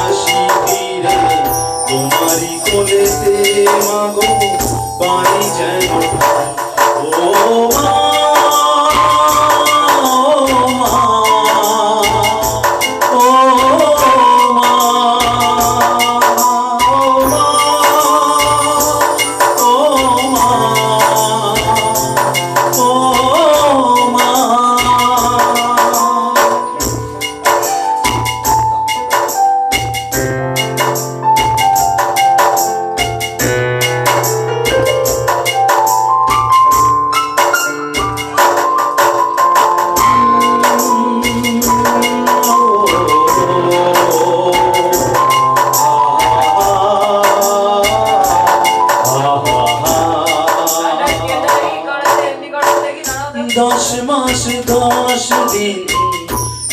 আসি ফিরে তোমারই কোলেতে মাগো পাই যেন দশ মাস, দশ দিন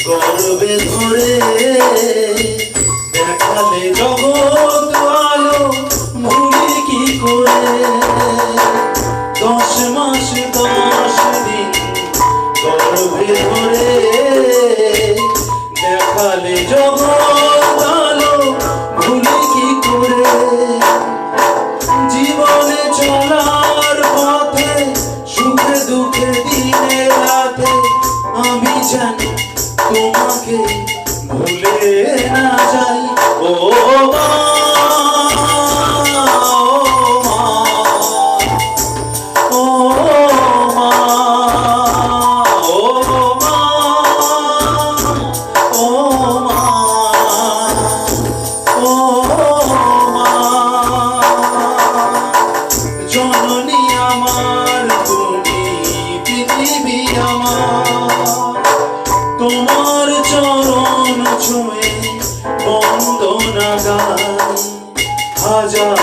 গর্বে ধরে দেখালে জগৎ আলো ভুলি কি করে? দশ মাস, দশ দিন গর্বে ধরে দেখালে দিবি আমার। তোমার চরণ ছুঁয়ে বন্দনা গাই হাজার